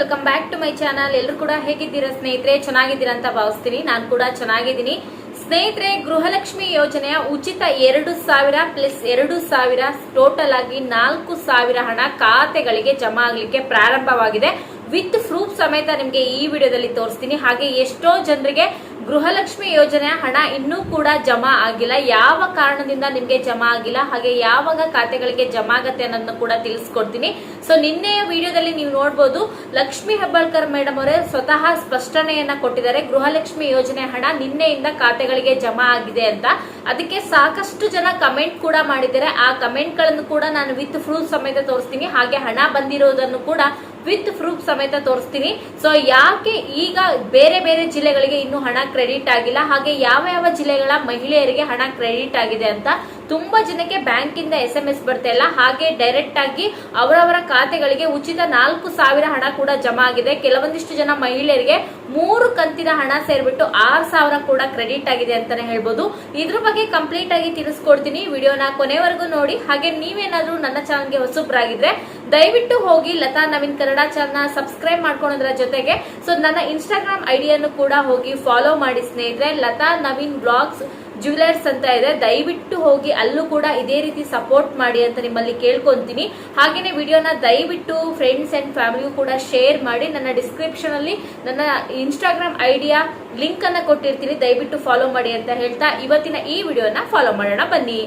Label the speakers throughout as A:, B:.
A: Welcome back to my channel ಎಲ್ಲರೂ ಕೂಡ ಹೇಗಿದ್ದೀರಾ ಸ್ನೇಹಿತರೆ? ಚೆನ್ನಾಗಿದ್ದೀರಾ ಅಂತ ಭಾವಿಸ್ತೀನಿ. ನಾನು ಕೂಡ ಚೆನ್ನಾಗಿದ್ದೀನಿ. ಸ್ನೇಹಿತರೆ, ಗೃಹಲಕ್ಷ್ಮಿ ಯೋಜನೆಯ ಉಚಿತ ಎರಡು ಸಾವಿರ ಪ್ಲಸ್ ಎರಡು ಸಾವಿರ ಟೋಟಲ್ ಆಗಿ ನಾಲ್ಕು ಸಾವಿರ ಹಣ ಖಾತೆಗಳಿಗೆ ಜಮಾ ಆಗಲಿಕ್ಕೆ ಪ್ರಾರಂಭವಾಗಿದೆ. ವಿತ್ ಪ್ರೂಫ್ ಸಮೇತ ನಿಮಗೆ ಈ ವಿಡಿಯೋದಲ್ಲಿ ತೋರಿಸ್ತೀನಿ. ಹಾಗೆ ಎಷ್ಟೋ ಜನರಿಗೆ ಗೃಹಲಕ್ಷ್ಮಿ ಯೋಜನೆಯ ಹಣ ಇನ್ನೂ ಕೂಡ ಜಮಾ ಆಗಿಲ್ಲ. ಯಾವ ಕಾರಣದಿಂದ ನಿಮಗೆ ಜಮಾ ಆಗಿಲ್ಲ? ಹಾಗೆ ಯಾವಾಗ ಖಾತೆಗಳಿಗೆ ಜಮಾ ಆಗತ್ತೆ ಅನ್ನೋದನ್ನು ಕೂಡ ತಿಳಿಸ್ಕೊಡ್ತೀನಿ. ಸೊ ನಿನ್ನೆಯ ವಿಡಿಯೋದಲ್ಲಿ ನೀವು ನೋಡ್ಬೋದು, ಲಕ್ಷ್ಮಿ ಹೆಬ್ಬಾಳ್ಕರ್ ಮೇಡಮ್ ಅವರೇ ಸ್ವತಃ ಸ್ಪಷ್ಟನೆಯನ್ನ ಕೊಟ್ಟಿದ್ದಾರೆ. ಗೃಹಲಕ್ಷ್ಮಿ ಯೋಜನೆ ಹಣ ನಿನ್ನೆಯಿಂದ ಖಾತೆಗಳಿಗೆ ಜಮಾ ಆಗಿದೆ ಅಂತ. ಅದಕ್ಕೆ ಸಾಕಷ್ಟು ಜನ ಕಮೆಂಟ್ ಕೂಡ ಮಾಡಿದ್ದಾರೆ. ಆ ಕಮೆಂಟ್ಗಳನ್ನು ಕೂಡ ನಾನು ವಿತ್ ಪ್ರೂಫ್ ಸಮೇತ ತೋರಿಸ್ತೀನಿ. ಹಾಗೆ ಹಣ ಬಂದಿರೋದನ್ನು ಕೂಡ ವಿತ್ ಪ್ರೂಫ್ ಸಮೇತ ತೋರಿಸ್ತೀನಿ. ಸೊ ಯಾಕೆ ಈಗ ಬೇರೆ ಬೇರೆ ಜಿಲ್ಲೆಗಳಿಗೆ ಇನ್ನೂ ಹಣ ಕ್ರೆಡಿಟ್ ಆಗಿಲ್ಲ? ಹಾಗೆ ಯಾವ ಯಾವ ಜಿಲ್ಲೆಗಳ ಮಹಿಳೆಯರಿಗೆ ಹಣ ಕ್ರೆಡಿಟ್ ಆಗಿದೆ ಅಂತ ತುಂಬಾ ಜನಕ್ಕೆ ಬ್ಯಾಂಕ್ ಇಂದ ಎಸ್ ಎಂ ಎಸ್ ಬರ್ತಾ ಇಲ್ಲ ಹಾಗೆ ಡೈರೆಕ್ಟ್ ಆಗಿ ಅವರವರ ಖಾತೆಗಳಿಗೆ ಉಚಿತ ನಾಲ್ಕು ಸಾವಿರ ಹಣ ಕೂಡ ಜಮಾ ಆಗಿದೆ. ಕೆಲವೊಂದಿಷ್ಟು ಜನ ಮಹಿಳೆಯರಿಗೆ ಮೂರು ಕಂತಿನ ಹಣ ಸೇರ್ಬಿಟ್ಟು ಆರ್ ಸಾವಿರ ಕೂಡ ಕ್ರೆಡಿಟ್ ಆಗಿದೆ ಅಂತಾನೆ ಹೇಳ್ಬೋದು. ಇದ್ರ ಬಗ್ಗೆ ಕಂಪ್ಲೀಟ್ ಆಗಿ ತಿಳಿಸ್ಕೊಡ್ತೀನಿ. ವಿಡಿಯೋನ ಕೊನೆವರೆಗೂ ನೋಡಿ. ಹಾಗೆ ನೀವೇನಾದ್ರೂ ನನ್ನ ಚಾನಲ್ಗೆ ಹೊಸಬ್ರಾಗಿದ್ರೆ ದಯವಿಟ್ಟು ಹೋಗಿ ಲತಾ ನವೀನ್ ಕನ್ನಡ ಚಾನಲ್ ಸಬ್ಸ್ಕ್ರೈಬ್ ಮಾಡ್ಕೊಳೋದ್ರ ಜೊತೆಗೆ. ಸೊ ನನ್ನ ಇನ್ಸ್ಟಾಗ್ರಾಮ್ ಐಡಿಯನ್ನು ಕೂಡ ಹೋಗಿ ಫಾಲೋ ಮಾಡಿ ಸ್ನೇಹಿತರೆ. ಲತಾ ನವೀನ್ ಬ್ಲಾಗ್ಸ್ ಜ್ಯುವೆಲರ್ಸ್ ಅಂತ ಇದೆ. ದಯವಿಟ್ಟು ಹೋಗಿ ಅಲ್ಲೂ ಕೂಡ ಇದೇ ರೀತಿ ಸಪೋರ್ಟ್ ಮಾಡಿ ಅಂತ ನಿಮ್ಮಲ್ಲಿ ಕೇಳ್ಕೊಂತೀನಿ. ಹಾಗೇನೆ ವಿಡಿಯೋನ ದಯವಿಟ್ಟು ಫ್ರೆಂಡ್ಸ್ ಅಂಡ್ ಫ್ಯಾಮಿಲಿಗೂ ಕೂಡ ಶೇರ್ ಮಾಡಿ. ನನ್ನ ಡಿಸ್ಕ್ರಿಪ್ಷನ್ ಅಲ್ಲಿ ನನ್ನ ಇನ್ಸ್ಟಾಗ್ರಾಮ್ ಐಡಿಯಾ ಲಿಂಕ್ ಅನ್ನ ಕೊಟ್ಟಿರ್ತೀನಿ. ದಯವಿಟ್ಟು ಫಾಲೋ ಮಾಡಿ ಅಂತ ಹೇಳ್ತಾ ಇವತ್ತಿನ ಈ ವಿಡಿಯೋನ ಫಾಲೋ ಮಾಡೋಣ ಬನ್ನಿ.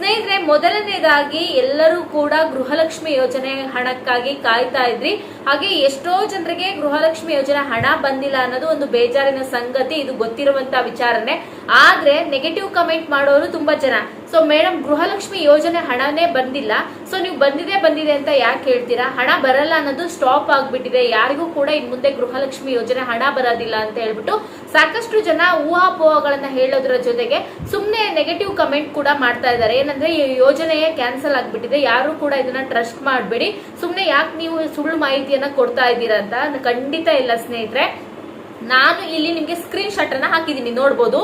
A: ಸ್ನೇಹಿತರೆ, ಮೊದಲನೇದಾಗಿ ಎಲ್ಲರೂ ಕೂಡ ಗೃಹಲಕ್ಷ್ಮಿ ಯೋಜನೆ ಹಣಕ್ಕಾಗಿ ಕಾಯ್ತಾ ಇದ್ರಿ. ಹಾಗೆ ಎಷ್ಟೋ ಜನರಿಗೆ ಗೃಹಲಕ್ಷ್ಮಿ ಯೋಜನೆ ಹಣ ಬಂದಿಲ್ಲ ಅನ್ನೋದು ಒಂದು ಬೇಜಾರಿನ ಸಂಗತಿ, ಇದು ಗೊತ್ತಿರುವಂತ ವಿಚಾರನೆ. ಆದ್ರೆ ನೆಗೆಟಿವ್ ಕಮೆಂಟ್ ಮಾಡೋರು ತುಂಬಾ ಜನ. ಸೊ ಮೇಡಮ್ ಗೃಹಲಕ್ಷ್ಮಿ ಯೋಜನೆ ಹಣನೇ ಬಂದಿಲ್ಲ. ಸೊ ನೀವು ಬಂದಿದೆ ಬಂದಿದೆ ಅಂತ ಯಾಕೆ ಹೇಳ್ತೀರಾ? ಹಣ ಬರಲ್ಲ ಅನ್ನೋದು ಸ್ಟಾಪ್ ಆಗಿಬಿಟ್ಟಿದೆ. ಯಾರಿಗೂ ಕೂಡ ಇನ್ ಮುಂದೆ ಗೃಹಲಕ್ಷ್ಮಿ ಯೋಜನೆ ಹಣ ಬರೋದಿಲ್ಲ ಅಂತ ಹೇಳ್ಬಿಟ್ಟು ಸಾಕಷ್ಟು ಜನ ಊಹಾಪೋಹಗಳನ್ನ ಹೇಳೋದ್ರ ಜೊತೆಗೆ ಸುಮ್ಮನೆ ನೆಗೆಟಿವ್ ಕಮೆಂಟ್ ಕೂಡ ಮಾಡ್ತಾ ಇದ್ದಾರೆ. ಏನಂದ್ರೆ, ಈ ಯೋಜನೆಯೇ ಕ್ಯಾನ್ಸಲ್ ಆಗಿಬಿಟ್ಟಿದೆ. ಯಾರು ಕೂಡ ಇದನ್ನ ಟ್ರಸ್ಟ್ ಮಾಡಬೇಡಿ. ಸುಮ್ಮನೆ ಯಾಕೆ ನೀವು ಸುಳ್ಳು ಮಾಹಿತಿಯನ್ನ ಕೊಡ್ತಾ ಇದ್ದೀರಾ ಅಂತ? ಖಂಡಿತ ಇಲ್ಲ ಸ್ನೇಹಿತರೆ. ನಾನು ಇಲ್ಲಿ ನಿಮ್ಗೆ ಸ್ಕ್ರೀನ್ ಶಾಟ್ ಅನ್ನ ಹಾಕಿದ್ದೀನಿ ನೋಡ್ಬೋದು.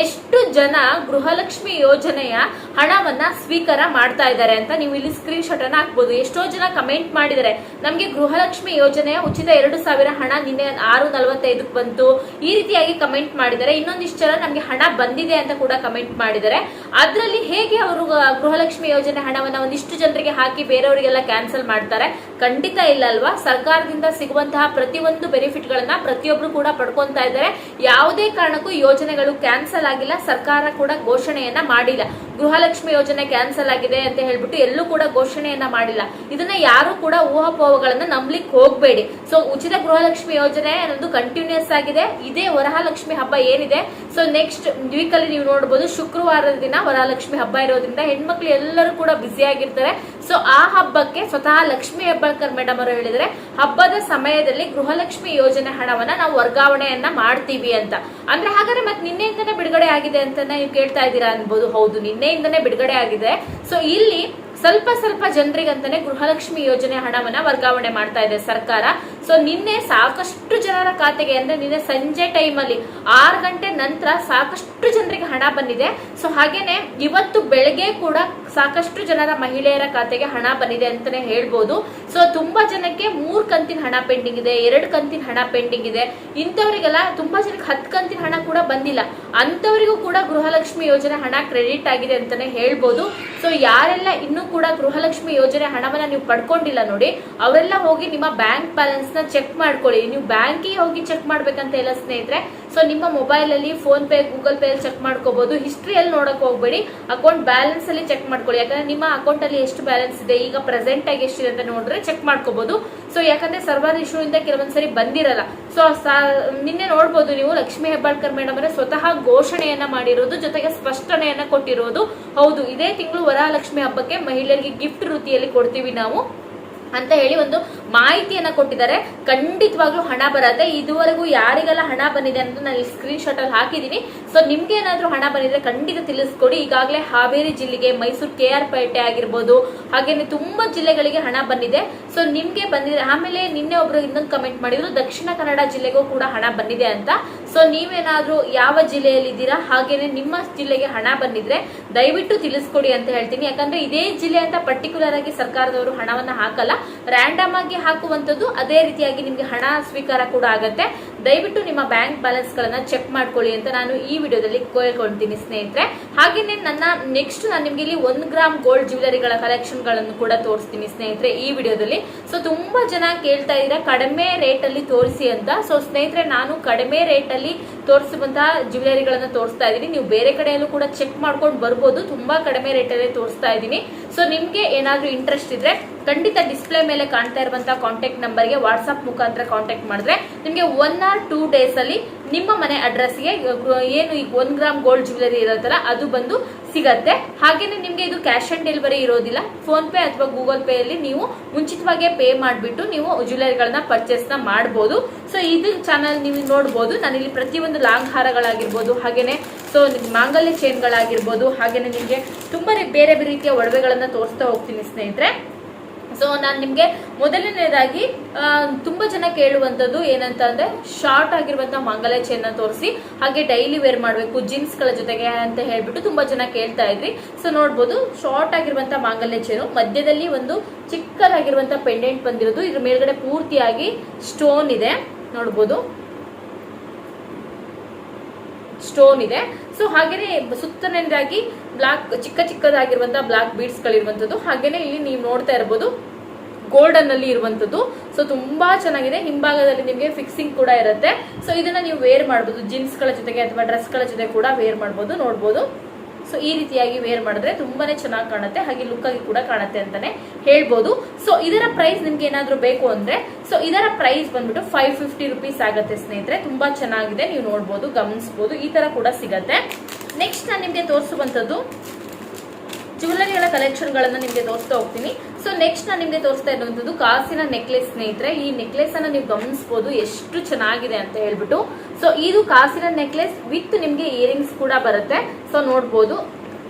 A: ಎಷ್ಟು ಜನ ಗೃಹಲಕ್ಷ್ಮಿ ಯೋಜನೆಯ ಹಣವನ್ನ ಸ್ವೀಕಾರ ಮಾಡ್ತಾ ಇದ್ದಾರೆ ಅಂತ ನೀವು ಇಲ್ಲಿ ಸ್ಕ್ರೀನ್ ಶಾಟ್ ಅನ್ನ ಹಾಕ್ಬೋದು. ಎಷ್ಟೋ ಜನ ಕಮೆಂಟ್ ಮಾಡಿದರೆ ನಮ್ಗೆ ಗೃಹಲಕ್ಷ್ಮಿ ಯೋಜನೆಯ ಉಚಿತ ಎರಡು ಸಾವಿರ ಹಣ ನಿನ್ನೆ ಆರು ನಲವತ್ತೈದಕ್ಕೆ ಬಂತು. ಈ ರೀತಿಯಾಗಿ ಕಮೆಂಟ್ ಮಾಡಿದ್ದಾರೆ. ಇನ್ನೊಂದಿಷ್ಟು ಜನ ನಮ್ಗೆ ಹಣ ಬಂದಿದೆ ಅಂತ ಕೂಡ ಕಮೆಂಟ್ ಮಾಡಿದ್ದಾರೆ. ಅದರಲ್ಲಿ ಹೇಗೆ ಅವರು ಗೃಹಲಕ್ಷ್ಮಿ ಯೋಜನೆ ಹಣವನ್ನ ಒಂದಿಷ್ಟು ಜನರಿಗೆ ಹಾಕಿ ಬೇರೆಯವರಿಗೆಲ್ಲ ಕ್ಯಾನ್ಸಲ್ ಮಾಡ್ತಾರೆ? ಖಂಡಿತ ಇಲ್ಲ ಅಲ್ವಾ? ಸರ್ಕಾರದಿಂದ ಸಿಗುವಂತಹ ಪ್ರತಿಯೊಂದು ಬೆನಿಫಿಟ್ ಗಳನ್ನ ಪ್ರತಿಯೊಬ್ರು ಕೂಡ ಪಡ್ಕೊಂತಾ ಇದ್ದಾರೆ. ಯಾವುದೇ ಕಾರಣಕ್ಕೂ ಯೋಜನೆಗಳು ಕ್ಯಾನ್ಸಲ್ ಆಗಿಲ್ಲ. ಸರ್ಕಾರ ಕೂಡ ಘೋಷಣೆಯನ್ನ ಮಾಡಿಲ್ಲ. ಗೃಹಲಕ್ಷ್ಮಿ ಯೋಜನೆ ಕ್ಯಾನ್ಸಲ್ ಆಗಿದೆ ಅಂತ ಹೇಳ್ಬಿಟ್ಟು ಎಲ್ಲೂ ಕೂಡ ಘೋಷಣೆಯನ್ನ ಮಾಡಿಲ್ಲ. ಇದನ್ನ ಯಾರು ಕೂಡ ಊಹಾಪೋಹಗಳನ್ನ ನಂಬ್ಲಿಕ್ಕೆ ಹೋಗ್ಬೇಡಿ. ಸೊ ಉಚಿತ ಗೃಹಲಕ್ಷ್ಮಿ ಯೋಜನೆ ಅನ್ನೋದು ಕಂಟಿನ್ಯೂಸ್ ಆಗಿದೆ. ಇದೇ ವರಹಾಲಕ್ಷ್ಮಿ ಹಬ್ಬ ಏನಿದೆ? ಸೊ ನೆಕ್ಸ್ಟ್ ವೀಕ್ ಅಲ್ಲಿ ನೀವು ನೋಡಬಹುದು ಶುಕ್ರವಾರದ ದಿನ ವರಹಾಲಕ್ಷ್ಮಿ ಹಬ್ಬ ಇರೋದ್ರಿಂದ ಹೆಣ್ಮಕ್ಳು ಎಲ್ಲರೂ ಕೂಡ ಬ್ಯುಸಿ ಆಗಿರ್ತಾರೆ. ಸೊ ಆ ಹಬ್ಬಕ್ಕೆ ಸ್ವತಃ ಲಕ್ಷ್ಮಿ ಹೆಬ್ಬಾಳ್ಕರ್ ಮೇಡಮ್ ಅವರು ಹೇಳಿದ್ರೆ, ಹಬ್ಬದ ಸಮಯದಲ್ಲಿ ಗೃಹಲಕ್ಷ್ಮಿ ಯೋಜನೆ ಹಣವನ್ನ ನಾವು ವರ್ಗಾವಣೆಯನ್ನ ಮಾಡ್ತೀವಿ ಅಂತ. ಅಂದ್ರೆ ಹಾಗಾದ್ರೆ ಮತ್ತೆ ನಿನ್ನೆಯಿಂದನೇ ಬಿಡುಗಡೆ ಆಗಿದೆ ಅಂತ ನೀವು ಕೇಳ್ತಾ ಇದ್ದೀರಾ ಅನ್ಬೋದು. ಹೌದು ನಿನ್ನೆಯಿಂದನೇ ಬಿಡುಗಡೆ ಆಗಿದೆ. ಸೊ ಇಲ್ಲಿ ಸ್ವಲ್ಪ ಸ್ವಲ್ಪ ಜನರಿಗಂತಾನೆ ಗೃಹಲಕ್ಷ್ಮಿ ಯೋಜನೆ ಹಣವನ್ನ ವರ್ಗಾವಣೆ ಮಾಡ್ತಾ ಇದೆ ಸರ್ಕಾರ. ಸೊ ನಿನ್ನೆ ಸಾಕಷ್ಟು ಜನರ ಖಾತೆಗೆ, ಅಂದ್ರೆ ನಿನ್ನೆ ಸಂಜೆ ಟೈಮಲ್ಲಿ ಆರು ಗಂಟೆ ನಂತರ ಸಾಕಷ್ಟು ಜನರಿಗೆ ಹಣ ಬಂದಿದೆ. ಸೊ ಹಾಗೇನೆ ಇವತ್ತು ಬೆಳಗ್ಗೆ ಕೂಡ ಸಾಕಷ್ಟು ಜನರ ಮಹಿಳೆಯರ ಖಾತೆಗೆ ಹಣ ಬಂದಿದೆ ಅಂತಾನೆ ಹೇಳ್ಬೋದು. ಸೊ ತುಂಬಾ ಜನಕ್ಕೆ ಮೂರ್ ಕಂತಿನ ಹಣ ಪೆಂಡಿಂಗ್ ಇದೆ, ಎರಡು ಕಂತಿನ ಹಣ ಪೆಂಡಿಂಗ್ ಇದೆ. ಇಂಥವರಿಗೆಲ್ಲ ತುಂಬಾ ಜನಕ್ಕೆ ಹತ್ತು ಕಂತಿನ ಹಣ ಕೂಡ ಬಂದಿಲ್ಲ. ಅಂತವರಿಗೂ ಕೂಡ ಗೃಹಲಕ್ಷ್ಮಿ ಯೋಜನೆ ಹಣ ಕ್ರೆಡಿಟ್ ಆಗಿದೆ ಅಂತಾನೆ ಹೇಳ್ಬೋದು. ಸೊ ಯಾರೆಲ್ಲ ಇನ್ನೂ ಕೂಡ ಗೃಹಲಕ್ಷ್ಮಿ ಯೋಜನೆ ಹಣವನ್ನ ನೀವು ಪಡ್ಕೊಂಡಿಲ್ಲ ನೋಡಿ, ಅವರೆಲ್ಲ ಹೋಗಿ ನಿಮ್ಮ ಬ್ಯಾಂಕ್ ಬ್ಯಾಲೆನ್ಸ್ನ ಚೆಕ್ ಮಾಡ್ಕೊಳ್ಳಿ. ನೀವು ಬ್ಯಾಂಕಿಗೆ ಹೋಗಿ ಚೆಕ್ ಮಾಡ್ಬೇಕಂತ ಇಲ್ಲ ಸ್ನೇಹಿತರೆ ಸೊ ನಿಮ್ಮ ಮೊಬೈಲ್ ಅಲ್ಲಿ PhonePe Google pay check ಮಾಡ್ಕೋಬಹುದು ಹಿಸ್ಟ್ರಿಯಲ್ಲಿ ನೋಡಕ್ ಹೋಗ್ಬೇಡಿ. ಅಕೌಂಟ್ ಬ್ಯಾಲೆನ್ಸ್ ಅಲ್ಲಿ ಚೆಕ್ ಮಾಡ್ಕೊಳ್ಳಿ. ಯಾಕಂದ್ರೆ ನಿಮ್ಮ ಅಕೌಂಟ್ ಅಲ್ಲಿ ಎಷ್ಟು ಬ್ಯಾಲೆನ್ಸ್ ಇದೆ, ಈಗ ಪ್ರೆಸೆಂಟ್ ಆಗಿ ಎಷ್ಟಿದೆ ಅಂತ ನೋಡಿದ್ರೆ ಚೆಕ್ ಮಾಡ್ಕೋಬಹುದು ಸೊ ಯಾಕಂದ್ರೆ ಸರ್ವರ್ ಇಶ್ಯೂ ಇಂದ ಕೆಲವೊಂದ್ಸರಿ ಬಂದಿರಲ್ಲ. ಸೊ ನಿನ್ನೆ ನೋಡ್ಬೋದು ನೀವು ಲಕ್ಷ್ಮೀ ಹೆಬ್ಬಾಳ್ಕರ್ ಮೇಡಮ್ ಅವರೇ ಸ್ವತಃ ಘೋಷಣೆಯನ್ನ ಮಾಡಿರೋದು, ಜೊತೆಗೆ ಸ್ಪಷ್ಟನೆಯನ್ನ ಕೊಟ್ಟಿರೋದು. ಹೌದು, ಇದೇ ತಿಂಗಳು ವರಲಕ್ಷ್ಮಿ ಹಬ್ಬಕ್ಕೆ ಮಹಿಳೆಯರಿಗೆ ಗಿಫ್ಟ್ ವೃತ್ತಿಯಲ್ಲಿ ಕೊಡ್ತೀವಿ ನಾವು ಅಂತ ಹೇಳಿ ಒಂದು ಮಾಹಿತಿಯನ್ನ ಕೊಟ್ಟಿದ್ದಾರೆ. ಖಂಡಿತವಾಗ್ಲೂ ಹಣ ಬರತ್ತೆ. ಇದುವರೆಗೂ ಯಾರಿಗೆಲ್ಲ ಹಣ ಬಂದಿದೆ ಅಂತ ನಾನು ಸ್ಕ್ರೀನ್ ಶಾಟ್ ಅಲ್ಲಿ ಹಾಕಿದೀನಿ. ಸೊ ನಿಮ್ಗೆ ಏನಾದ್ರೂ ಹಣ ಬಂದಿದ್ರೆ ಖಂಡಿತ ತಿಳಿಸ್ಕೊಡಿ. ಈಗಾಗಲೇ ಹಾವೇರಿ ಜಿಲ್ಲೆಗೆ ಮೈಸೂರು ಕೆ ಆರ್ ಪೇಟೆ ಆಗಿರ್ಬೋದು, ಹಾಗೇನೆ ತುಂಬಾ ಜಿಲ್ಲೆಗಳಿಗೆ ಹಣ ಬಂದಿದೆ. ಸೊ ನಿಮ್ಗೆ ಬಂದಿದೆ ಆಮೇಲೆ ನಿನ್ನೆ ಒಬ್ರು ಇನ್ನೊಂದು ಕಮೆಂಟ್ ಮಾಡಿದ್ರು, ದಕ್ಷಿಣ ಕನ್ನಡ ಜಿಲ್ಲೆಗೂ ಕೂಡ ಹಣ ಬಂದಿದೆ ಅಂತ. ಸೊ ನೀವೇನಾದ್ರೂ ಯಾವ ಜಿಲ್ಲೆಯಲ್ಲಿ ಇದ್ದೀರಾ, ಹಾಗೇನೆ ನಿಮ್ಮ ಜಿಲ್ಲೆಗೆ ಹಣ ಬಂದಿದ್ರೆ ದಯವಿಟ್ಟು ತಿಳಿಸ್ಕೊಡಿ ಅಂತ ಹೇಳ್ತೀನಿ. ಯಾಕಂದ್ರೆ ಇದೇ ಜಿಲ್ಲೆ ಅಂತ ಪರ್ಟಿಕ್ಯುಲರ್ ಆಗಿ ಸರ್ಕಾರದವರು ಹಣವನ್ನ ಹಾಕಲ್ಲ. ರ್ಯಾಂಡಮ್ ಆಗಿ ಹಾಕುವಂಥದ್ದು ಅದೇ ರೀತಿಯಾಗಿ ನಿಮಗೆ ಹಣ ಸ್ವೀಕಾರ ಕೂಡ ಆಗತ್ತೆ. ದಯವಿಟ್ಟು ನಿಮ್ಮ ಬ್ಯಾಂಕ್ ಬ್ಯಾಲೆನ್ಸ್ ಗಳನ್ನ ಚೆಕ್ ಮಾಡ್ಕೊಳ್ಳಿ ಅಂತ ನಾನು ಈ ವಿಡಿಯೋದಲ್ಲಿ ಕೇಳ್ಕೊಳ್ತೀನಿ ಸ್ನೇಹಿತರೆ. ಹಾಗೇನೆ ನನ್ನ ನೆಕ್ಸ್ಟ್ ನಾನು ನಿಮ್ಗೆ ಇಲ್ಲಿ ಒಂದ್ ಗ್ರಾಮ್ ಗೋಲ್ಡ್ ಜ್ಯುವೆಲರಿಗಳ ಕಲೆಕ್ಷನ್ಗಳನ್ನು ಕೂಡ ತೋರಿಸ್ತೀನಿ ಸ್ನೇಹಿತರೆ ಈ ವಿಡಿಯೋದಲ್ಲಿ. ಸೊ ತುಂಬಾ ಜನ ಕೇಳ್ತಾ ಇದ್ದೀರಾ, ಕಡಿಮೆ ರೇಟ್ ಅಲ್ಲಿ ತೋರಿಸಿ ಅಂತ. ಸೊ ಸ್ನೇಹಿತರೆ, ನಾನು ಕಡಿಮೆ ರೇಟ್ ಅಲ್ಲಿ ತೋರಿಸುವಂತಹ ಜ್ಯುವೆಲರಿಗಳನ್ನ ತೋರಿಸ್ತಾ ಇದ್ದೀನಿ. ನೀವು ಬೇರೆ ಕಡೆಯಲ್ಲೂ ಕೂಡ ಚೆಕ್ ಮಾಡ್ಕೊಂಡು ಬರ್ಬೋದು. ತುಂಬಾ ಕಡಿಮೆ ರೇಟ್ ಅಲ್ಲಿ ತೋರಿಸ್ತಾ ಇದ್ದೀನಿ. ಸೊ ನಿಮ್ಗೆ ಏನಾದ್ರೂ ಇಂಟ್ರೆಸ್ಟ್ ಇದ್ರೆ ಖಂಡಿತ ಡಿಸ್ಪ್ಲೇ ಮೇಲೆ ಕಾಣ್ತಾ ಇರುವಂತಹ ಕಾಂಟ್ಯಾಕ್ಟ್ ನಂಬರ್ಗೆ ವಾಟ್ಸ್ಆಪ್ ಮುಖಾಂತರ ಕಾಂಟ್ಯಾಕ್ಟ್ ಮಾಡಿದ್ರೆ ನಿಮಗೆ ಒನ್ ಆರ್ ಟೂ ಡೇಸ್ ಅಲ್ಲಿ ನಿಮ್ಮ ಮನೆ ಅಡ್ರೆಸ್ಗೆ ಏನು ಈಗ ಒಂದ್ ಗ್ರಾಮ್ ಗೋಲ್ಡ್ ಜ್ಯುವೆಲರಿ ಇರೋತರ ಅದು ಬಂದು ಸಿಗತ್ತೆ. ಹಾಗೇನೆ ನಿಮ್ಗೆ ಇದು ಕ್ಯಾಶ್ ಆನ್ ಡೆಲಿವರಿ ಇರೋದಿಲ್ಲ. ಫೋನ್ ಪೇ ಅಥವಾ ಗೂಗಲ್ ಪೇ ಅಲ್ಲಿ ನೀವು ಮುಂಚಿತವಾಗಿ ಪೇ ಮಾಡಿಬಿಟ್ಟು ನೀವು ಜ್ಯುವೆಲರಿಗಳನ್ನ ಪರ್ಚೇಸ್ನ ಮಾಡಬಹುದು ಸೊ ಇದು ಚಾನಲ್ ನೀವು ನೋಡಬಹುದು ನಾನಿಲ್ಲಿ ಪ್ರತಿಯೊಂದು ಲಾಂಗ್ ಹಾರಗಳಾಗಿರ್ಬೋದು, ಹಾಗೇನೆ ಸೊ ಮಾಂಗಲ್ಯ ಚೈನ್ಗಳಾಗಿರ್ಬೋದು ಹಾಗೇನೆ ನಿಮಗೆ ತುಂಬಾ ಬೇರೆ ಬೇರೆ ರೀತಿಯ ಒಡವೆಗಳನ್ನ ತೋರಿಸ್ತಾ ಹೋಗ್ತೀನಿ ಸ್ನೇಹಿತರೆ. ಸೊ ನಾನು ನಿಮಗೆ ಮೊದಲನೇದಾಗಿ ತುಂಬ ಜನ ಕೇಳುವಂಥದ್ದು ಏನಂತ ಅಂದ್ರೆ ಶಾರ್ಟ್ ಆಗಿರುವಂಥ ಮಂಗಲ ಚೈನ್ನ ತೋರಿಸಿ, ಹಾಗೆ ಡೈಲಿ ವೇರ್ ಮಾಡಬೇಕು ಜೀನ್ಸ್ಗಳ ಜೊತೆಗೆ ಅಂತ ಹೇಳ್ಬಿಟ್ಟು ತುಂಬಾ ಜನ ಕೇಳ್ತಾ ಇದ್ರಿ ಸೊ ನೋಡ್ಬೋದು ಶಾರ್ಟ್ ಆಗಿರುವಂಥ ಮಾಂಗಲ್ಯ ಚೇನು ಮಧ್ಯದಲ್ಲಿ ಒಂದು ಚಿಕ್ಕದಾಗಿರುವಂಥ ಪೆಂಡೆಂಟ್ ಬಂದಿರೋದು, ಇದ್ರ ಮೇಲ್ಗಡೆ ಪೂರ್ತಿಯಾಗಿ ಸ್ಟೋನ್ ಇದೆ. ನೋಡ್ಬೋದು. ಸ್ಟೋನ್ ಇದೆ. ಸೊ ಹಾಗೇನೆ ಸುತ್ತನೆಂದಾಗಿ ಬ್ಲಾಕ್ ಚಿಕ್ಕ ಚಿಕ್ಕದಾಗಿರುವಂತಹ ಬ್ಲಾಕ್ ಬೀಡ್ಸ್ ಗಳಿರುವಂತದ್ದು ಹಾಗೇನೆ ಇಲ್ಲಿ ನೀವು ನೋಡ್ತಾ ಇರಬಹುದು ಗೋಲ್ಡನ್ ಅಲ್ಲಿ ಇರುವಂತದ್ದು ಸೊ ತುಂಬಾ ಚೆನ್ನಾಗಿದೆ. ಹಿಂಭಾಗದಲ್ಲಿ ನಿಮಗೆ ಫಿಕ್ಸಿಂಗ್ ಕೂಡ ಇರುತ್ತೆ. ಸೊ ಇದನ್ನ ನೀವು ವೇರ್ ಮಾಡಬಹುದು ಜೀನ್ಸ್ಗಳ ಜೊತೆಗೆ ಅಥವಾ ಡ್ರೆಸ್ಗಳ ಜೊತೆ ಕೂಡ ವೇರ್ ಮಾಡಬಹುದು ನೋಡ್ಬೋದು. ಸೊ ಈ ರೀತಿಯಾಗಿ ವೇರ್ ಮಾಡಿದ್ರೆ ತುಂಬಾನೇ ಚೆನ್ನಾಗಿ ಕಾಣುತ್ತೆ. ಹಾಗೆ ಲುಕ್ ಆಗಿ ಕೂಡ ಕಾಣುತ್ತೆ ಅಂತಾನೆ ಹೇಳ್ಬೋದು. ಸೊ ಇದರ ಪ್ರೈಸ್ ನಿಮ್ಗೆ ಏನಾದ್ರೂ ಬೇಕು ಅಂದ್ರೆ ಸೊ ಇದರ ಪ್ರೈಸ್ ಬಂದ್ಬಿಟ್ಟು ಫೈವ್ ಫಿಫ್ಟಿ ರುಪೀಸ್ ಆಗುತ್ತೆ ಸ್ನೇಹಿತರೆ. ತುಂಬಾ ಚೆನ್ನಾಗಿದೆ. ನೀವು ನೋಡ್ಬೋದು ಗಮನಿಸಬಹುದು ಈ ತರ ಕೂಡ ಸಿಗತ್ತೆ. ನೆಕ್ಸ್ಟ್ ನಾನು ನಿಮ್ಗೆ ತೋರಿಸುವಂತದ್ದು ಜ್ಯುವೆಲರಿಗಳ ಕಲೆಕ್ಷನ್ ನಿಮಗೆ ನಿಮ್ಗೆ ತೋರಿಸ್ತಾ ಹೋಗ್ತೀನಿ. ಸೊ ನೆಕ್ಸ್ಟ್ ನಾನು ನಿಮ್ಗೆ ತೋರಿಸ್ತಾ ಇರುವಂತದ್ದು ಕಾಸಿನ ನೆಕ್ಲೆಸ್ ಸ್ನೇಹಿತರೆ. ಈ ನೆಕ್ಲೆಸ್ ನೀವು ಗಮನಿಸಬಹುದು ಎಷ್ಟು ಚೆನ್ನಾಗಿದೆ ಅಂತ ಹೇಳ್ಬಿಟ್ಟು. ಸೊ ಇದು ಕಾಸಿನ ನೆಕ್ಲೆಸ್ ವಿತ್ ನಿಮ್ಗೆ ಇಯರಿಂಗ್ಸ್ ಕೂಡ ಬರುತ್ತೆ. ಸೊ ನೋಡ್ಬೋದು.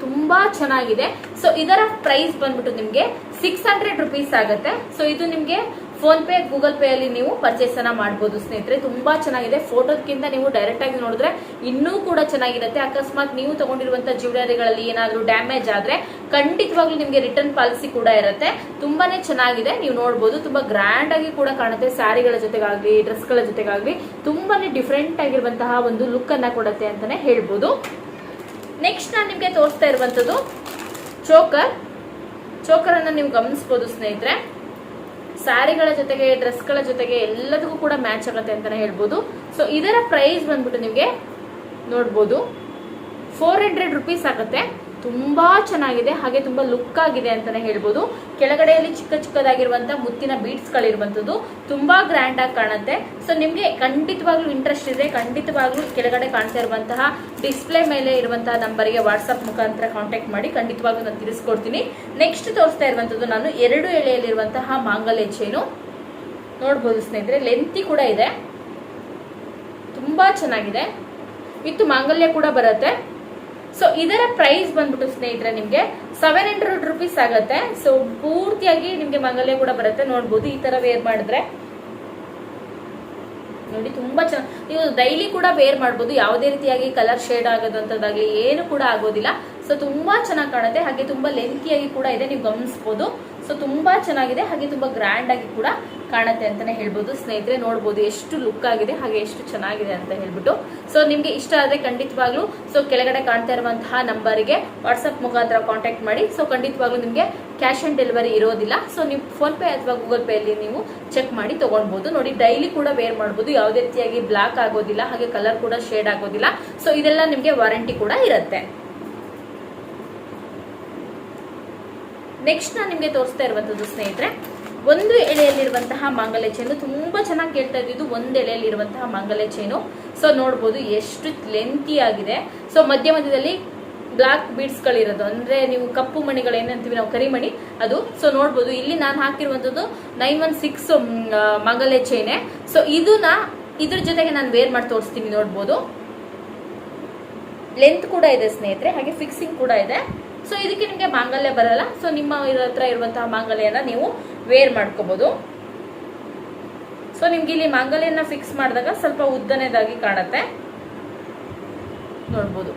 A: ತುಂಬಾ ಚೆನ್ನಾಗಿದೆ. ಸೊ ಇದರ ಪ್ರೈಸ್ ಬಂದ್ಬಿಟ್ಟು ನಿಮ್ಗೆ ಸಿಕ್ಸ್ ಹಂಡ್ರೆಡ್ ರುಪೀಸ್ ಆಗುತ್ತೆ. ಸೊ ಇದು ನಿಮ್ಗೆ ಫೋನ್ ಪೇ ಗೂಗಲ್ ಪೇ ಅಲ್ಲಿ ನೀವು ಪರ್ಚೇಸ್ ಅನ್ನ ಮಾಡಬಹುದು ಸ್ನೇಹಿತರೆ. ತುಂಬಾ ಚೆನ್ನಾಗಿದೆ. ಫೋಟೋದಕ್ಕಿಂತ ನೀವು ಡೈರೆಕ್ಟ್ ಆಗಿ ನೋಡಿದ್ರೆ ಇನ್ನೂ ಕೂಡ ಚೆನ್ನಾಗಿರುತ್ತೆ. ಅಕಸ್ಮಾತ್ ನೀವು ತಗೊಂಡಿರುವಂತಹ ಜ್ಯುವೆಲರಿಗಳಲ್ಲಿ ಏನಾದ್ರೂ ಡ್ಯಾಮೇಜ್ ಆದ್ರೆ ಖಂಡಿತವಾಗ್ಲೂ ನಿಮಗೆ ರಿಟರ್ನ್ ಪಾಲಿಸಿ ಕೂಡ ಇರುತ್ತೆ. ತುಂಬಾನೇ ಚೆನ್ನಾಗಿದೆ. ನೀವು ನೋಡಬಹುದು ತುಂಬಾ ಗ್ರ್ಯಾಂಡ್ ಆಗಿ ಕೂಡ ಕಾಣುತ್ತೆ. ಸ್ಯಾರಿಗಳ ಜೊತೆಗಾಗ್ಲಿ ಡ್ರೆಸ್ಗಳ ಜೊತೆಗಾಗ್ಲಿ ತುಂಬಾನೇ ಡಿಫ್ರೆಂಟ್ ಆಗಿರುವಂತಹ ಒಂದು ಲುಕ್ ಅನ್ನ ಕೊಡುತ್ತೆ ಅಂತಾನೆ ಹೇಳ್ಬೋದು. ನೆಕ್ಸ್ಟ್ ನಾನು ನಿಮ್ಗೆ ತೋರಿಸ್ತಾ ಇರುವಂತದ್ದು ಚೋಕರ್ ಚೋಕರ್ ಅನ್ನ ನೀವು ಗಮನಿಸಬಹುದು ಸ್ನೇಹಿತರೆ. ಸ್ಯಾರಿಗಳ ಜೊತೆಗೆ, ಡ್ರೆಸ್ಗಳ ಜೊತೆಗೆ ಎಲ್ಲದಕ್ಕೂ ಕೂಡ ಮ್ಯಾಚ್ ಆಗುತ್ತೆ ಅಂತಾನೆ ಹೇಳ್ಬೋದು. ಸೊ ಇದರ ಪ್ರೈಸ್ ಬಂದ್ಬಿಟ್ಟು ನಿಮಗೆ ನೋಡ್ಬೋದು. ಫೋರ್ ಹಂಡ್ರೆಡ್ ರುಪೀಸ್ ಆಗುತ್ತೆ. ತುಂಬಾ ಚೆನ್ನಾಗಿದೆ, ಹಾಗೆ ತುಂಬಾ ಲುಕ್ ಆಗಿದೆ ಅಂತಾನೆ ಹೇಳ್ಬೋದು. ಕೆಳಗಡೆಯಲ್ಲಿ ಚಿಕ್ಕ ಚಿಕ್ಕದಾಗಿರುವಂತಹ ಮುತ್ತಿನ ಬೀಡ್ಸ್ ಗಳಿರುವಂತದ್ದು ತುಂಬಾ ಗ್ರ್ಯಾಂಡ್ ಆಗಿ ಕಾಣುತ್ತೆ. ಸೊ ನಿಮ್ಗೆ ಖಂಡಿತವಾಗ್ಲೂ ಇಂಟ್ರೆಸ್ಟ್ ಇದೆ, ಖಂಡಿತವಾಗ್ಲೂ ಕೆಳಗಡೆ ಕಾಣ್ತಾ ಇರುವಂತಹ ಡಿಸ್ಪ್ಲೇ ಮೇಲೆ ಇರುವಂತಹ ನಂಬರ್ಗೆ ವಾಟ್ಸ್ಆಪ್ ಮುಖಾಂತರ ಕಾಂಟ್ಯಾಕ್ಟ್ ಮಾಡಿ ಖಂಡಿತವಾಗ್ಲೂ ನಾನು ತಿಳಿಸ್ಕೊಡ್ತೀನಿ. ನೆಕ್ಸ್ಟ್ ತೋರಿಸ್ತಾ ಇರುವಂತದ್ದು ನಾನು ಎರಡು ಎಳೆಯಲ್ಲಿರುವಂತಹ ಮಾಂಗಲ್ಯ ಚೇನು ನೋಡ್ಬೋದು ಸ್ನೇಹಿತರೆ ಲೆಂತಿ ಕೂಡ ಇದೆ. ತುಂಬಾ ಚೆನ್ನಾಗಿದೆ. ವಿತ್ ಮಾಂಗಲ್ಯ ಕೂಡ ಬರುತ್ತೆ. ಸೊ ಇದರ ಪ್ರೈಸ್ ಬಂದ್ಬಿಟ್ಟು ಸ್ನೇಹಿತರೆ, ನಿಮ್ಗೆ ಸೆವೆನ್ ಹಂಡ್ರೆಡ್ ರುಪೀಸ್ ಆಗುತ್ತೆ. ಸೊ ಪೂರ್ತಿಯಾಗಿ ನಿಮ್ಗೆ ಮಂಗಲ್ಯ ಕೂಡ ಬರುತ್ತೆ. ನೋಡ್ಬೋದು ಈ ತರ ವೇರ್ ಮಾಡಿದ್ರೆ. ನೋಡಿ, ತುಂಬಾ ಚೆನ್ನಾಗಿ ನೀವು ಡೈಲಿ ಕೂಡ ವೇರ್ ಮಾಡ್ಬೋದು. ಯಾವುದೇ ರೀತಿಯಾಗಿ ಕಲರ್ ಶೇಡ್ ಆಗೋದಂಥದ್ದಾಗ್ಲಿ, ಏನು ಕೂಡ ಆಗೋದಿಲ್ಲ. ಸೊ ತುಂಬಾ ಚೆನ್ನಾಗಿ ಕಾಣುತ್ತೆ. ಹಾಗೆ ತುಂಬಾ ಲೆಂತಿಯಾಗಿ ಕೂಡ ಇದೆ. ನೀವು ಗಮನಿಸ್ಬೋದು. ಸೊ ತುಂಬಾ ಚೆನ್ನಾಗಿದೆ. ಹಾಗೆ ತುಂಬಾ ಗ್ರ್ಯಾಂಡ್ ಆಗಿ ಕೂಡ ಕಾಣುತ್ತೆ ಅಂತಾನೆ ಹೇಳ್ಬೋದು. ಸ್ನೇಹಿತರೆ, ನೋಡ್ಬೋದು ಎಷ್ಟು ಲುಕ್ ಆಗಿದೆ, ಹಾಗೆ ಎಷ್ಟು ಚೆನ್ನಾಗಿದೆ ಅಂತ ಹೇಳ್ಬಿಟ್ಟು. ಸೊ ನಿಮ್ಗೆ ಇಷ್ಟ ಆದ್ರೆ ಖಂಡಿತವಾಗ್ಲೂ ಸೊ ಕೆಳಗಡೆ ಕಾಣ್ತಾ ಇರುವಂತಹ ನಂಬರ್ಗೆ ವಾಟ್ಸ್ಆಪ್ ಮುಖಾಂತರ ಕಾಂಟ್ಯಾಕ್ಟ್ ಮಾಡಿ. ಸೊ ಖಂಡಿತವಾಗ್ಲೂ ನಿಮ್ಗೆ ಕ್ಯಾಶ್ ಆನ್ ಡೆಲಿವರಿ ಇರೋದಿಲ್ಲ. ಸೊ ನೀವು ಫೋನ್ ಪೇ ಅಥವಾ ಗೂಗಲ್ ಪೇ ಅಲ್ಲಿ ನೀವು ಚೆಕ್ ಮಾಡಿ ತಗೊಳ್ಬಹುದು ನೋಡಿ ಡೈಲಿ ಕೂಡ ವೇರ್ ಮಾಡ್ಬೋದು. ಯಾವುದೇ ರೀತಿಯಾಗಿ ಬ್ಲಾಕ್ ಆಗೋದಿಲ್ಲ, ಹಾಗೆ ಕಲರ್ ಕೂಡ ಶೇಡ್ ಆಗೋದಿಲ್ಲ. ಸೊ ಇದೆಲ್ಲ ನಿಮ್ಗೆ ವಾರಂಟಿ ಕೂಡ ಇರುತ್ತೆ. ನೆಕ್ಸ್ಟ್ ನಾನು ನಿಮಗೆ ತೋರಿಸ್ತಾ ಇರುವಂಥದ್ದು ಸ್ನೇಹಿತರೆ, ಒಂದು ಎಳೆಯಲ್ಲಿರುವಂತಹ ಮಾಂಗಲ್ಯ ಚೇನು ತುಂಬ ಚೆನ್ನಾಗಿ ಕೇಳ್ತಾ ಇದ್ದಿದ್ದು ಒಂದು ಎಳೆಯಲ್ಲಿರುವಂತಹ ಮಾಂಗಲ್ಯ ಚೇನು ಸೊ ನೋಡ್ಬೋದು ಎಷ್ಟು ಲೆಂತಿ ಆಗಿದೆ. ಸೊ ಮಧ್ಯ ಮಧ್ಯದಲ್ಲಿ ಬ್ಲಾಕ್ ಬೀಡ್ಸ್ಗಳಿರೋದು ಅಂದ್ರೆ ನೀವು ಕಪ್ಪು ಮಣಿಗಳು ಏನಂತೀವಿ ನಾವು ಕರಿಮಣಿ, ಅದು. ಸೊ ನೋಡ್ಬೋದು ಇಲ್ಲಿ ನಾನು ಹಾಕಿರುವಂಥದ್ದು ನೈನ್ ಒನ್ ಸಿಕ್ಸ್ ಮಾಂಗಲ್ಯ ಚೇನೆ ಸೊ ಇದನ್ನ, ಇದ್ರ ಜೊತೆಗೆ ನಾನು ವೇರ್ ಮಾಡಿ ತೋರಿಸ್ತೀನಿ ನೋಡ್ಬೋದು. ಲೆಂತ್ ಕೂಡ ಇದೆ ಸ್ನೇಹಿತರೆ, ಹಾಗೆ ಫಿಕ್ಸಿಂಗ್ ಕೂಡ ಇದೆ. ಸೊ ಇದಕ್ಕೆ ನಿಮಗೆ ಮಾಂಗಲ್ಯ ಬರಲ್ಲ. ಸೊ ನಿಮ್ಮ ಹತ್ರ ಇರುವಂತಹ ಮಾಂಗಲ್ಯನ ನೀವು ವೇರ್ ಮಾಡ್ಕೋಬಹುದು ಸೊ ನಿಮ್ಗೆ ಇಲ್ಲಿ ಮಾಂಗಲ್ಯನ ಫಿಕ್ಸ್ ಮಾಡಿದಾಗ ಸ್ವಲ್ಪ ಉದ್ದನೇದಾಗಿ ಕಾಣುತ್ತೆ. ನೋಡ್ಬೋದು.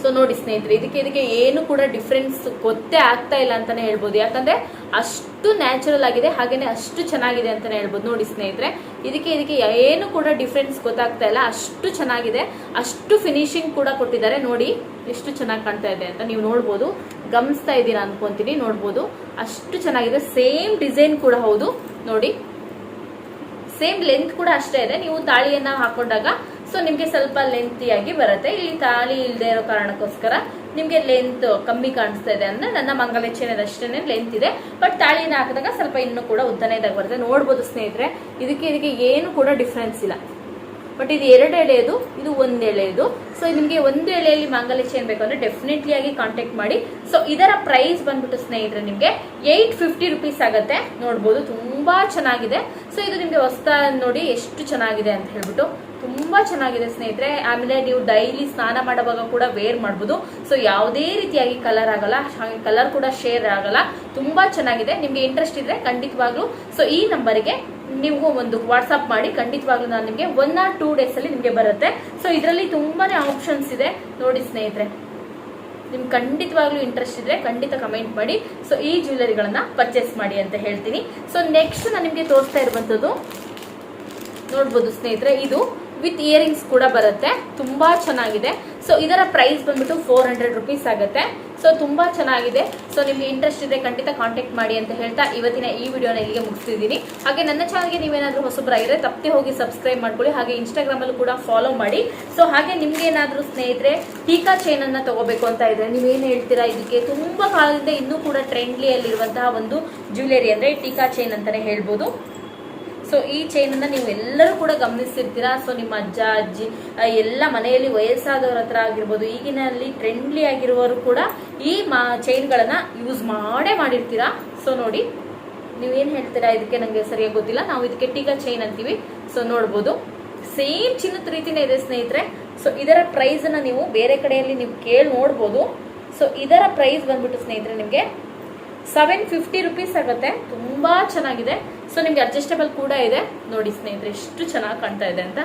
A: ಸೊ ನೋಡಿ ಸ್ನೇಹಿತರೆ, ಇದಕ್ಕೆ ಇದಕ್ಕೆ ಏನು ಕೂಡ ಡಿಫ್ರೆನ್ಸ್ ಗೊತ್ತೇ ಆಗ್ತಾ ಇಲ್ಲ ಅಂತಾನೆ ಹೇಳ್ಬೋದು. ಯಾಕಂದ್ರೆ ಅಷ್ಟು ನ್ಯಾಚುರಲ್ ಆಗಿದೆ, ಹಾಗೇನೆ ಅಷ್ಟು ಚೆನ್ನಾಗಿದೆ ಅಂತಾನೆ ಹೇಳ್ಬೋದು. ನೋಡಿ ಸ್ನೇಹಿತರೆ ಇದಕ್ಕೆ ಇದಕ್ಕೆ ಏನು ಕೂಡ ಡಿಫ್ರೆನ್ಸ್ ಗೊತ್ತಾಗ್ತಾ ಇಲ್ಲ. ಅಷ್ಟು ಚೆನ್ನಾಗಿದೆ. ಅಷ್ಟು ಫಿನಿಶಿಂಗ್ ಕೂಡ ಕೊಟ್ಟಿದ್ದಾರೆ. ನೋಡಿ, ಎಷ್ಟು ಚೆನ್ನಾಗಿ ಕಾಣ್ತಾ ಇದೆ ಅಂತ ನೀವು ನೋಡ್ಬೋದು. ಗಮನಿಸ್ತಾ ಇದ್ದೀರಾ ಅನ್ಕೊಂತೀನಿ, ನೋಡ್ಬೋದು. ಅಷ್ಟು ಚೆನ್ನಾಗಿದೆ. ಸೇಮ್ ಡಿಸೈನ್ ಕೂಡ ಹೌದು. ನೋಡಿ ಸೇಮ್ ಲೆಂತ್ ಕೂಡ ಅಷ್ಟೇ ಇದೆ. ನೀವು ತಾಳಿಯನ್ನ ಹಾಕೊಂಡಾಗ ಸೊ ನಿಮ್ಗೆ ಸ್ವಲ್ಪ ಲೆಂತಿಯಾಗಿ ಬರುತ್ತೆ. ಇಲ್ಲಿ ತಾಳಿ ಇಲ್ಲದೆ ಇರೋ ಕಾರಣಕ್ಕೋಸ್ಕರ ನಿಮ್ಗೆ ಲೆಂತ್ ಕಮ್ಮಿ ಕಾಣಿಸ್ತಾ ಇದೆ ಅಂದ್ರೆ ನನ್ನ ಅಷ್ಟೇ ಲೆಂತ್ ಇದೆ. ಬಟ್ ತಾಳಿನ ಹಾಕಿದಾಗ ಸ್ವಲ್ಪ ಇನ್ನೂ ಕೂಡ ಉದ್ದನೇದಾಗಿ ಬರುತ್ತೆ. ನೋಡ್ಬೋದು ಸ್ನೇಹಿತರೆ, ಇದಕ್ಕೆ ಇದಕ್ಕೆ ಏನು ಕೂಡ ಡಿಫ್ರೆನ್ಸ್ ಇಲ್ಲ. ಬಟ್ ಇದು ಎರಡು ಎಳೆಯದು, ಇದು ಒಂದು ಎಳೆಯದು. ಸೊ ನಿಮಗೆ ಒಂದು ಎಳೆಯಲ್ಲಿ ಮಾಂಗಲ್ಯ ಚೇನ್ ಬೇಕು ಅಂದ್ರೆ ಡೆಫಿನೆಟ್ಲಿ ಆಗಿ ಕಾಂಟ್ಯಾಕ್ಟ್ ಮಾಡಿ. ಸೊ ಇದರ ಪ್ರೈಸ್ ಬಂದ್ಬಿಟ್ಟು ಸ್ನೇಹಿತರೆ ನಿಮಗೆ ಏಯ್ಟ್ ಫಿಫ್ಟಿ ರುಪೀಸ್ ಆಗುತ್ತೆ. ನೋಡ್ಬೋದು, ತುಂಬಾ ಚೆನ್ನಾಗಿದೆ. ಸೊ ಇದು ನಿಮಗೆ ಹೊಸ್ತ ನೋಡಿ ಎಷ್ಟು ಚೆನ್ನಾಗಿದೆ ಅಂತ ಹೇಳ್ಬಿಟ್ಟು ತುಂಬಾ ಚೆನ್ನಾಗಿದೆ ಸ್ನೇಹಿತರೆ. ಆಮೇಲೆ ನೀವು ಡೈಲಿ ಸ್ನಾನ ಮಾಡುವಾಗ ಕೂಡ ವೇರ್ ಮಾಡ್ಬೋದು. ಸೊ ಯಾವುದೇ ರೀತಿಯಾಗಿ ಕಲರ್ ಆಗಲ್ಲ, ಹಾಗೆ ಕಲರ್ ಕೂಡ ಶೇರ್ ಆಗಲ್ಲ. ತುಂಬಾ ಚೆನ್ನಾಗಿದೆ. ನಿಮ್ಗೆ ಇಂಟ್ರೆಸ್ಟ್ ಇದ್ರೆ ಖಂಡಿತವಾಗ್ಲೂ. ಸೊ ಈ ನಂಬರಿಗೆ ನೀವು ಒಂದು ವಾಟ್ಸ್ಆಪ್ ಮಾಡಿ ಖಂಡಿತವಾಗ್ಲೂ ನಾನು ನಿಮಗೆ ಒನ್ ಆರ್ ಟೂ ಡೇಸ್ ಅಲ್ಲಿ ನಿಮಗೆ ಬರುತ್ತೆ. ಸೊ ಇದರಲ್ಲಿ ತುಂಬಾನೇ ಆಪ್ಷನ್ಸ್ ಇದೆ. ನೋಡಿ ಸ್ನೇಹಿತರೆ. ನಿಮ್ಗೆ ಖಂಡಿತವಾಗ್ಲೂ ಇಂಟ್ರೆಸ್ಟ್ ಇದ್ರೆ ಖಂಡಿತ ಕಮೆಂಟ್ ಮಾಡಿ. ಸೊ ಈ ಜ್ಯುವೆಲರಿಗಳನ್ನ ಪರ್ಚೇಸ್ ಮಾಡಿ ಅಂತ ಹೇಳ್ತೀನಿ. ಸೊ ನೆಕ್ಸ್ಟ್ ನಾನು ನಿಮಗೆ ತೋರಿಸ್ತಾ ಇರುವಂತದ್ದು ನೋಡ್ಬೋದು ಸ್ನೇಹಿತರೆ, ಇದು ವಿತ್ ಇಯರಿಂಗ್ಸ್ ಕೂಡ ಬರುತ್ತೆ. ತುಂಬಾ ಚೆನ್ನಾಗಿದೆ. ಸೊ ಇದರ ಪ್ರೈಸ್ ಬಂದ್ಬಿಟ್ಟು ಫೋರ್ ಹಂಡ್ರೆಡ್ ರುಪೀಸ್ ಆಗುತ್ತೆ. ಸೊ ತುಂಬಾ ಚೆನ್ನಾಗಿದೆ. ಸೊ ನಿಮ್ಗೆ ಇಂಟ್ರೆಸ್ಟ್ ಇದೆ, ಖಂಡಿತ ಕಾಂಟ್ಯಾಕ್ಟ್ ಮಾಡಿ ಅಂತ ಹೇಳ್ತಾ ಇವತ್ತಿನ ಈ ವಿಡಿಯೋನ ಇಲ್ಲಿಗೆ ಮುಗಿಸ್ತಿದ್ದೀನಿ. ಹಾಗೆ ನನ್ನ ಚಾನಲ್ಗೆ ನೀವೇನಾದ್ರೂ ಹೊಸಬ್ರಾಗಿದ್ರೆ ತಪ್ಪದೆ ಹೋಗಿ ಸಬ್ಸ್ಕ್ರೈಬ್ ಮಾಡ್ಕೊಳ್ಳಿ. ಹಾಗೆ ಇನ್ಸ್ಟಾಗ್ರಾಮಲ್ಲೂ ಕೂಡ ಫಾಲೋ ಮಾಡಿ. ಸೊ ಹಾಗೆ ನಿಮ್ಗೆ ಏನಾದರೂ ಸ್ನೇಹಿತರೆ ಟೀಕಾ ಚೈನ್ ಅನ್ನ ತಗೋಬೇಕು ಅಂತ ಇದ್ರೆ ನೀವೇನು ಹೇಳ್ತೀರಾ? ಇದಕ್ಕೆ ತುಂಬಾ ಕಾಲದಿಂದ ಇನ್ನೂ ಕೂಡ ಟ್ರೆಂಡ್ಲಿಯಲ್ಲಿರುವಂತಹ ಒಂದು ಜ್ಯುವೆಲರಿ ಅಂದ್ರೆ ಟೀಕಾ ಚೈನ್ ಅಂತಲೇ ಹೇಳ್ಬೋದು. ಸೊ ಈ ಚೈನ್ ಅನ್ನ ನೀವು ಎಲ್ಲರೂ ಕೂಡ ಗಮನಿಸಿರ್ತೀರಾ? ಸೊ ನಿಮ್ಮ ಅಜ್ಜ, ಅಜ್ಜಿ ಎಲ್ಲ ಮನೆಯಲ್ಲಿ ವಯಸ್ಸಾದವ್ರ ಹತ್ರ ಆಗಿರ್ಬೋದು, ಈಗಿನಲ್ಲಿ ಟ್ರೆಂಡ್ಲಿ ಆಗಿರುವವರು ಕೂಡ ಈ ಮಾ ಚೈನ್ಗಳನ್ನ ಯೂಸ್ ಮಾಡೇ ಮಾಡಿರ್ತೀರಾ? ಸೊ ನೋಡಿ, ನೀವೇನ್ ಹೇಳ್ತೀರಾ? ಇದಕ್ಕೆ ನಂಗೆ ಸರಿಯಾಗಿ ಗೊತ್ತಿಲ್ಲ. ನಾವು ಇದಕ್ಕೆ ಟೀಗ ಚೈನ್ ಅಂತೀವಿ. ಸೊ ನೋಡ್ಬೋದು. ಸೇಮ್ ಚಿನ್ನದ ರೀತಿನೇ ಇದೆ, ಸ್ನೇಹಿತರೆ. ಸೊ ಇದರ ಪ್ರೈಸ್ ಅನ್ನ ನೀವು ಬೇರೆ ಕಡೆಯಲ್ಲಿ ನೀವು ಕೇಳಿ ನೋಡ್ಬೋದು. ಸೊ ಇದರ ಪ್ರೈಸ್ ಬಂದ್ಬಿಟ್ಟು, ಸ್ನೇಹಿತರೆ, ನಿಮಗೆ ಸೆವೆನ್ ಫಿಫ್ಟಿ ರುಪೀಸ್ ಆಗುತ್ತೆ. ತುಂಬಾ ಚೆನ್ನಾಗಿದೆ. ಸೊ ನಿಮ್ಗೆ ಅಡ್ಜಸ್ಟೇಬಲ್ ಕೂಡ ಇದೆ. ನೋಡಿ ಸ್ನೇಹಿತರೆ ಎಷ್ಟು ಚೆನ್ನಾಗಿ ಕಾಣ್ತಾ ಇದೆ ಅಂತ.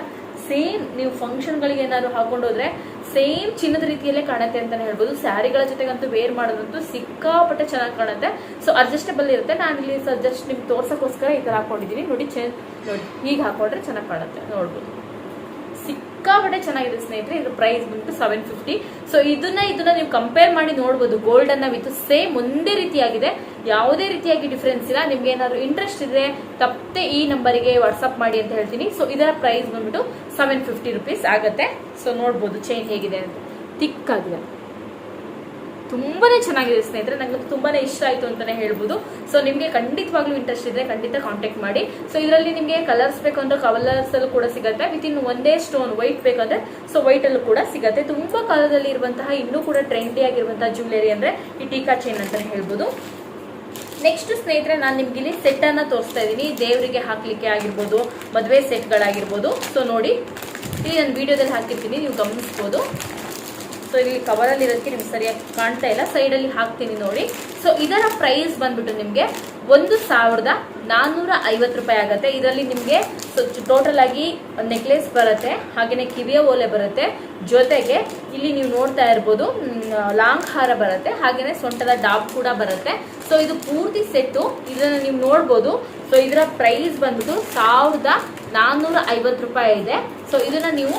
A: ಸೇಮ್ ನೀವು ಫಂಕ್ಷನ್ಗಳಿಗೆ ಏನಾದ್ರು ಹಾಕೊಂಡೋದ್ರೆ ಸೇಮ್ ಚಿನ್ನದ ರೀತಿಯಲ್ಲೇ ಕಾಣುತ್ತೆ ಅಂತಾನೆ ಹೇಳ್ಬೋದು. ಸ್ಯಾರಿಗಳ ಜೊತೆಗಂತೂ ವೇರ್ ಮಾಡೋದಂತೂ ಸಿಕ್ಕಾಪಟ್ಟೆ ಚೆನ್ನಾಗಿ ಕಾಣುತ್ತೆ. ಸೊ ಅಡ್ಜಸ್ಟೇಬಲ್ ಇರುತ್ತೆ. ನಾನು ಇಲ್ಲಿ ಸಜೆಸ್ಟ್ ನಿಮ್ಗೆ ತೋರ್ಸಕ್ಕೋಸ್ಕರ ಈ ತರ ಹಾಕೊಂಡಿದ್ದೀನಿ. ನೋಡಿ ಚೆ ನೋಡಿ, ಹೀಗೆ ಹಾಕೊಂಡ್ರೆ ಚೆನ್ನಾಗಿ ಕಾಣುತ್ತೆ. ನೋಡ್ಬೋದು. ಸಿಕ್ಕಾಪಟ್ಟೆ ಚೆನ್ನಾಗಿದೆ ಸ್ನೇಹಿತರೆ. ಇದ್ರ ಪ್ರೈಸ್ ಬಂದ್ಬಿಟ್ಟು ಸೆವೆನ್ ಫಿಫ್ಟಿ ಸೊ ಇದನ್ನ ಇದನ್ನ ನೀವು ಕಂಪೇರ್ ಮಾಡಿ ನೋಡ್ಬೋದು. ಗೋಲ್ಡ್ ಅನ್ನ ವಿತ್ ಸೇಮ್ ಒಂದೇ ರೀತಿಯಾಗಿದೆ. ಯಾವುದೇ ರೀತಿಯಾಗಿ ಡಿಫ್ರೆನ್ಸ್ ಇಲ್ಲ. ನಿಮ್ಗೆ ಏನಾದ್ರು ಇಂಟ್ರೆಸ್ಟ್ ಇದ್ರೆ ತಪ್ಪದೆ ಈ ನಂಬರಿಗೆ ವಾಟ್ಸ್ಆಪ್ ಮಾಡಿ ಅಂತ ಹೇಳ್ತೀನಿ. ಸೊ ಇದರ ಪ್ರೈಸ್ ಬಂದ್ಬಿಟ್ಟು ಸೆವೆನ್ ಫಿಫ್ಟಿ ರುಪೀಸ್ ಆಗುತ್ತೆ. ಸೊ ನೋಡ್ಬೋದು ಚೈನ್ ಹೇಗಿದೆ ಅಂತ. ತಿಕ್ಕಾಗಿದೆ ತುಂಬಾನೇ ಚೆನ್ನಾಗಿದೆ ಸ್ನೇಹಿತರೆ. ನನಗೆ ತುಂಬಾ ಇಷ್ಟ ಆಯಿತು ಅಂತಲೇ ಹೇಳ್ಬೋದು. ಸೊ ನಿಮಗೆ ಖಂಡಿತವಾಗ್ಲೂ ಇಂಟ್ರೆಸ್ಟ್ ಇದ್ರೆ ಖಂಡಿತ ಕಾಂಟ್ಯಾಕ್ಟ್ ಮಾಡಿ. ಸೊ ಇದರಲ್ಲಿ ನಿಮಗೆ ಕಲರ್ಸ್ ಬೇಕಂದ್ರೆ ಕಲರ್ಸ್ ಕಲರ್ಸಲ್ಲೂ ಕೂಡ ಸಿಗುತ್ತೆ. ವಿತ್ ಇನ್ ಒಂದೇ ಸ್ಟೋನ್ ವೈಟ್ ಬೇಕಂದ್ರೆ ಸೊ ವೈಟ್ ಅಲ್ಲೂ ಕೂಡ ಸಿಗುತ್ತೆ. ತುಂಬಾ ಕಾಲದಲ್ಲಿ ಇರುವಂತಹ, ಇನ್ನೂ ಕೂಡ ಟ್ರೆಂಡಿ ಆಗಿರುವಂತಹ ಜ್ಯುವೆಲರಿ ಅಂದ್ರೆ ಈ ಟೀಕಾ ಚೈನ್ ಅಂತಲೇ ಹೇಳ್ಬೋದು. ನೆಕ್ಸ್ಟ್ ಸ್ನೇಹಿತರೆ, ನಾನು ನಿಮ್ಗೆ ಇಲ್ಲಿ ಸೆಟ್ ಅನ್ನ ತೋರಿಸ್ತಾ ಇದ್ದೀನಿ. ದೇವರಿಗೆ ಹಾಕ್ಲಿಕ್ಕೆ ಆಗಿರ್ಬೋದು, ಮದುವೆ ಸೆಟ್ಗಳಾಗಿರ್ಬೋದು ಸೊ ನೋಡಿ, ಇಲ್ಲಿ ನಾನು ವಿಡಿಯೋದಲ್ಲಿ ಹಾಕಿರ್ತೀನಿ. ನೀವು ಗಮನಿಸ್ಬೋದು. ಸೊ ಇಲ್ಲಿ ಕವರಲ್ಲಿ ಇರೋದಕ್ಕೆ ನಿಮ್ಗೆ ಸರಿಯಾಗಿ ಕಾಣ್ತಾ ಇಲ್ಲ. ಸೈಡಲ್ಲಿ ಹಾಕ್ತೀನಿ ನೋಡಿ. ಸೊ ಇದರ ಪ್ರೈಸ್ ಬಂದ್ಬಿಟ್ಟು ನಿಮಗೆ ಒಂದು ಸಾವಿರದ ನಾನ್ನೂರ ಐವತ್ತು ರೂಪಾಯಿ ಆಗುತ್ತೆ. ಇದರಲ್ಲಿ ನಿಮಗೆ ಟೋಟಲ್ ಆಗಿ ನೆಕ್ಲೆಸ್ ಬರುತ್ತೆ ಹಾಗೆಯೇ ಕಿವಿಯ ಓಲೆ ಬರುತ್ತೆ. ಜೊತೆಗೆ ಇಲ್ಲಿ ನೀವು ನೋಡ್ತಾ ಇರ್ಬೋದು ಲಾಂಗ್ ಹಾರ ಬರುತ್ತೆ ಹಾಗೆಯೇ ಸೊಂಟದ ಡಾಬ್ ಕೂಡ ಬರುತ್ತೆ. ಸೊ ಇದು ಪೂರ್ತಿ ಸೆಟ್ಟು ಇದನ್ನು ನೀವು ನೋಡ್ಬೋದು. ಸೊ ಇದರ ಪ್ರೈಸ್ ಬಂದ್ಬಿಟ್ಟು ಸಾವಿರದ ನಾನ್ನೂರ ಐವತ್ತು ರೂಪಾಯಿ ಇದೆ. ಸೊ ಇದನ್ನ ನೀವು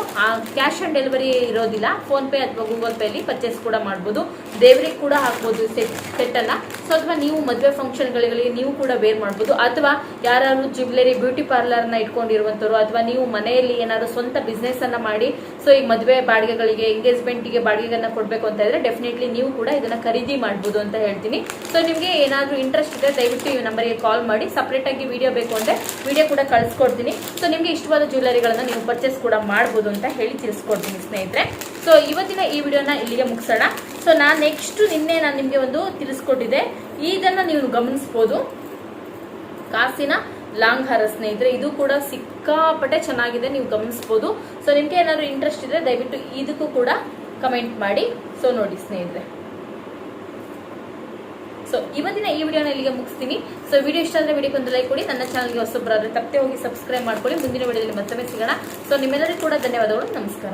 A: ಕ್ಯಾಶ್ ಆನ್ ಡೆಲಿವರಿ ಇರೋದಿಲ್ಲ. ಫೋನ್ ಪೇ ಅಥವಾ ಗೂಗಲ್ ಪೇಲಿ ಪರ್ಚೇಸ್ ಕೂಡ ಮಾಡ್ಬೋದು. ದೇವರಿಗೆ ಕೂಡ ಹಾಕ್ಬೋದು ಸೆಟ್ ಸೆಟ್ ಅನ್ನ. ಸೊ ಅಥವಾ ನೀವು ಮದುವೆ ಫಂಕ್ಷನ್ಗಳಿಗೆ ನೀವು ಕೂಡ ವೇರ್ ಮಾಡ್ಬೋದು. ಅಥವಾ ಯಾರು ಜ್ಯುವೆಲರಿ ಬ್ಯೂಟಿ ಪಾರ್ಲರ್ನ ಇಟ್ಕೊಂಡಿರುವಂಥವ್ರು ಅಥವಾ ನೀವು ಮನೆಯಲ್ಲಿ ಏನಾದ್ರು ಸ್ವಂತ ಬಿಸ್ನೆಸ್ ಅನ್ನ ಮಾಡಿ ಸೊ ಈ ಮದುವೆ ಬಾಡಿಗೆಗಳಿಗೆ ಎಂಗೇಜ್ಮೆಂಟ್ಗೆ ಬಾಡಿಗೆಗಳನ್ನ ಕೊಡಬೇಕು ಅಂತ ಇದ್ರೆ ಡೆಫಿನೆಟ್ಲಿ ನೀವು ಕೂಡ ಇದನ್ನ ಖರೀದಿ ಮಾಡ್ಬೋದು ಅಂತ ಹೇಳ್ತೀನಿ. ಸೊ ನಿಮಗೆ ಏನಾದರೂ ಇಂಟ್ರೆಸ್ಟ್ ಇದೆ ದಯವಿಟ್ಟು ಈ ನಂಬರಿಗೆ ಕಾಲ್ ಮಾಡಿ. ಸಪ್ರೇಟಾಗಿ ವಿಡಿಯೋ ಬೇಕು ಅಂದ್ರೆ ವಿಡಿಯೋ ಕೂಡ ಕಳಿಸ್ಕೊಡ್ತೀನಿ. ಸೊ ನಿಮಗೆ ಇಷ್ಟವಾದ ಜ್ಯುವೆಲರಿಗಳನ್ನ ನೀವು ಪರ್ಚೇಸ್ ಕೂಡ ಮಾಡ್ಬೋದು ಅಂತ ಹೇಳಿ ತಿಳಿಸ್ಕೊಡ್ತೀನಿ ಸ್ನೇಹಿತರೆ. ಸೊ ಇವತ್ತಿನ ಈ ವಿಡಿಯೋನ ಇಲ್ಲಿಗೆ ಮುಗಿಸೋಣ. ಸೊ ನಾನು ನೆಕ್ಸ್ಟ್ ನಿನ್ನೆ ನಾನು ನಿಮಗೆ ಒಂದು ತಿಳಿಸ್ಕೊಟ್ಟಿದ್ದೆ. ಇದನ್ನ ನೀವು ಗಮನಿಸ್ಬೋದು. ಕಾಸಿನ ಲಾಂಗ್ ಹಾರ ಸ್ನೇಹಿತರೆ, ಇದು ಕೂಡ ಸಿಕ್ಕಾಪಟ್ಟೆ ಚೆನ್ನಾಗಿದೆ, ನೀವು ಗಮನಿಸ್ಬೋದು. ಸೊ ನಿಮಗೆ ಏನಾದ್ರು ಇಂಟ್ರೆಸ್ಟ್ ಇದ್ರೆ ದಯವಿಟ್ಟು ಇದಕ್ಕೂ ಕೂಡ ಕಮೆಂಟ್ ಮಾಡಿ. ಸೊ ನೋಡಿ ಸ್ನೇಹಿತರೆ. ಸೊ ಇವತ್ತಿನ ಈ ವಿಡಿಯೋನ ಇಲ್ಲಿಗೆ ಮುಗಿಸ್ತೀನಿ. ಸೊ ವಿಡಿಯೋ ಇಷ್ಟ ಆದರೆ ವಿಡಿಯೋಕ್ಕೆ ಒಂದು ಲೈಕ್ ಕೊಡಿ. ನನ್ನ ಚಾನಲ್ಗೆ ಹೊಸಬ್ರಾದ್ರೆ ತಪ್ಪದೆ ಹೋಗಿ ಸಬ್ಸ್ಕ್ರೈಬ್ ಮಾಡ್ಕೊಳ್ಳಿ. ಮುಂದಿನ ವಿಡಿಯೋದಲ್ಲಿ ಮತ್ತೊಮ್ಮೆ ಸಿಗೋಣ. ಸೊ ನಿಮ್ಮೆಲ್ಲರಿಗೂ ಕೂಡ ಧನ್ಯವಾದಗಳು. ನಮಸ್ಕಾರ.